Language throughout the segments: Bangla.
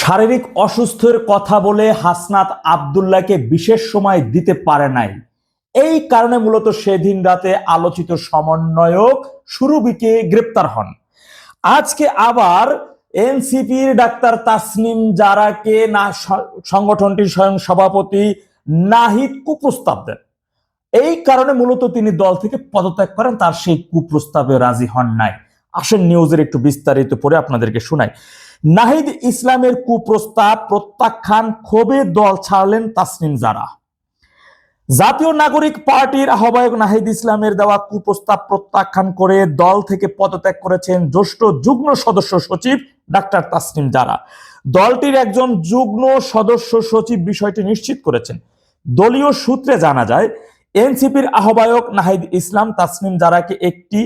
শারীরিক অসুস্থের কথা বলে হাসনাত আবদুল্লাহকে বিশেষ সময় দিতে পারে নাই। এই কারণে মূলত সেদিন রাতে আলোচিত সমন্বয়ক সুরবিকে গ্রেপ্তার হন। আজকে আবার এনসিপির ডাক্তার তাসনিম জারাকে না সংগঠনটির স্বয়ং সভাপতি নাহিদ কুপ্রস্তাব দেন। এই কারণে মূলত তিনি দল থেকে পদত্যাগ করেন, তার সেই কুপ্রস্তাবে রাজি হন নাই। আসেন নিউজের একটু বিস্তারিত পরে আপনাদেরকে শোনাই। নাহিদ ইসলামের কুপ্রস্তাব প্রত্যাখ্যান ক্ষোভে দল ছাড়লেন তাসনিম জারা। জাতীয় নাগরিক পার্টির আহ্বায়ক নাহিদ ইসলামের দেওয়া কুপ্রস্তাব প্রত্যাখ্যান করে দল থেকে পদত্যাগ করেছেন জ্যেষ্ঠ যুগ্ম সদস্য সচিব ডাক্তার তাসনিম জারা। দলটির একজন যুগ্ম সদস্য সচিব বিষয়টি নিশ্চিত করেছেন। দলীয় সূত্রে জানা যায়, এনসিপির আহ্বায়ক নাহিদ ইসলাম তাসনিম জারাকে একটি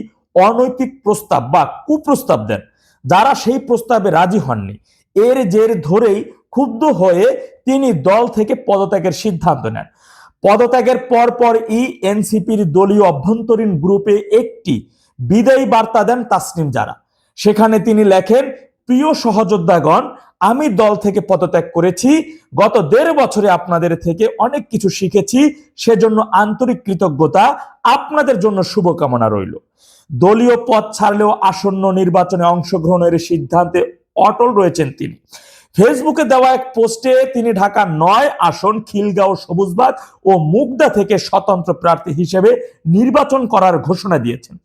অনৈতিক প্রস্তাব বা কুপ্রস্তাব দেন। যারা সেই প্রস্তাবে রাজি হননি। এর জের ধরেই ক্ষুব্ধ হয়ে তিনি দল থেকে পদত্যাগের সিদ্ধান্ত নেন। পদত্যাগের পর পর ই এনসিপির দলীয় অভ্যন্তরীণ গ্রুপে একটি বিদায়ী বার্তা দেন তাসনিম জারা। সেখানে তিনি লেখেন, প্রিয় সহযোদ্ধাগণ, আমি দল থেকে পদত্যাগ করেছি। গত দেড় বছরে আপনাদের থেকে অনেক কিছু শিখেছি। সেজন্য আন্তরিক কৃতজ্ঞতা। আপনাদের জন্য শুভকামনা রইল। দলীয় পদ ছাড়লেও আসন্ন নির্বাচনে অংশগ্রহণের সিদ্ধান্তে অটল রয়েছেন তিনি। ফেসবুকে দেওয়া এক পোস্টে তিনি ঢাকা নয় আসন, খিলগাঁও, সবুজবাগ ও মুগদা থেকে স্বতন্ত্র প্রার্থী হিসেবে নির্বাচন করার ঘোষণা দিয়েছেন।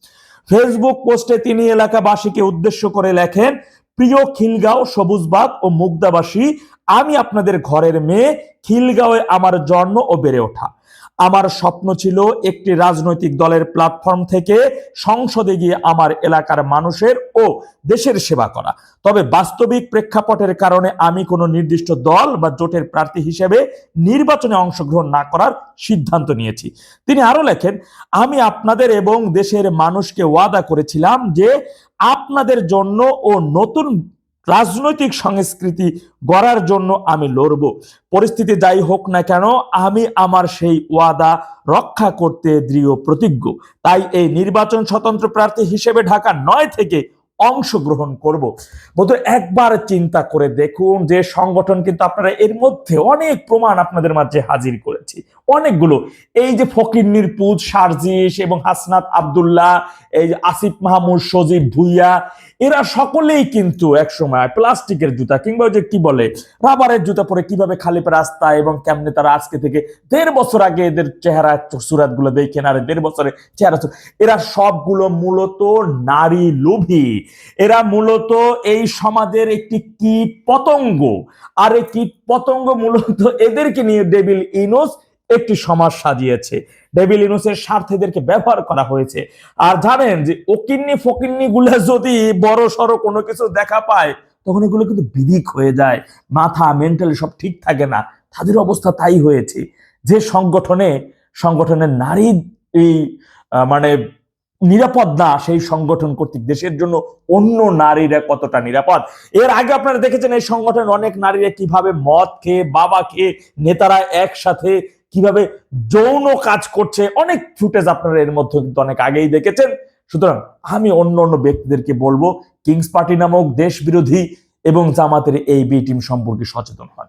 ফেসবুক পোস্টে তিনি এলাকাবাসীকে উদ্দেশ্য করে লেখেন, প্রিয় খিলগাঁও, সবুজবাগ ও মুগদাবাসী, আমি আপনাদের ঘরের মেয়ে, খিলগাঁওয়ে আমার জন্ম ও বেড়ে ওঠা। আমার স্বপ্ন ছিল একটি রাজনৈতিক দলের প্ল্যাটফর্ম থেকে সংসদে গিয়ে আমার এলাকার মানুষের ও দেশের সেবা করা। তবে বাস্তবিক প্রেক্ষাপটের কারণে আমি কোনো নির্দিষ্ট দল বা জোটের প্রার্থী হিসেবে নির্বাচনে অংশগ্রহণ না করার সিদ্ধান্ত নিয়েছি। তিনি আরও লেখেন, আমি আপনাদের এবং দেশের মানুষকে ওয়াদা করেছিলাম যে আপনাদের জন্য ও নতুন রাজনৈতিক সংস্কৃতি গড়ার জন্য আমি লড়ব। পরিস্থিতি যাই হোক না কেন, আমি আমার সেই ওয়াদা রক্ষা করতে দৃঢ় প্রতিজ্ঞ। তাই এই নির্বাচন স্বতন্ত্র প্রার্থী হিসেবে ঢাকা নয় থেকে অংশগ্রহণ করব। বন্ধু, একবার চিন্তা করে দেখুন যে সংগঠন কিন্তু আপনারা এর মধ্যে অনেক প্রমাণ আপনাদের মাঝে হাজির করেছি। অনেকগুলো। এই যে ফকির পুজ সার্জিস এবং হাসনাত আব্দুল্লাহ, এই আসিফ মাহমুদ, সজীব ভুইয়া, এরা সকলেই কিন্তু একসময় প্লাস্টিকের জুতা কিংবা যে কি বলে, রাবারের জুতা পরে কীভাবে খালি রাস্তা এবং কেমনে তারা আজকে থেকে দেড় বছর আগে এদের চেহারা সুরাতগুলো দেখেন, আর দেড় বছরে চেহারা এরা সবগুলো মূলত নারী লোভী। এরা মূলত এই সমাজের একটি কীট পতঙ্গ আর এই কীট পতঙ্গ মূলত এদেরকে নিয়ে ডেবিল ইনোস একটি সমাজ সাজিয়েছে। ডেভিল ইনোসের স্বার্থে এদেরকে ব্যবহার করা হয়েছে। আর জানেন যে ওকিন্নি ফকিন্নি গুলা যদি বড় সড়ো কোনো কিছু দেখা পায়, তখন এগুলো কিন্তু বিদিক হয়ে যায়। মাথা, মেন্টালি সব ঠিক থাকে না। তাদের অবস্থা তাই হয়েছে। যে সংগঠনে, সংগঠনের নারী এই মানে নিরাপদ না, সেই সংগঠন কর্তৃক দেশের জন্য অন্য নারীরা কতটা নিরাপদ? এর আগে আপনারা দেখেছেন এই সংগঠনের অনেক নারীরা কীভাবে মদ খেয়ে, বাবা খেয়ে, নেতারা একসাথে কীভাবে যৌন কাজ করছে, অনেক ফুটেজ আপনারা এর মধ্যে কিন্তু অনেক আগেই দেখেছেন। সুতরাং আমি অন্য অন্য ব্যক্তিদেরকে বলব কিংস পার্টি নামক দেশ বিরোধী এবং জামাতের এই বি টিম সম্পর্কে সচেতন হন।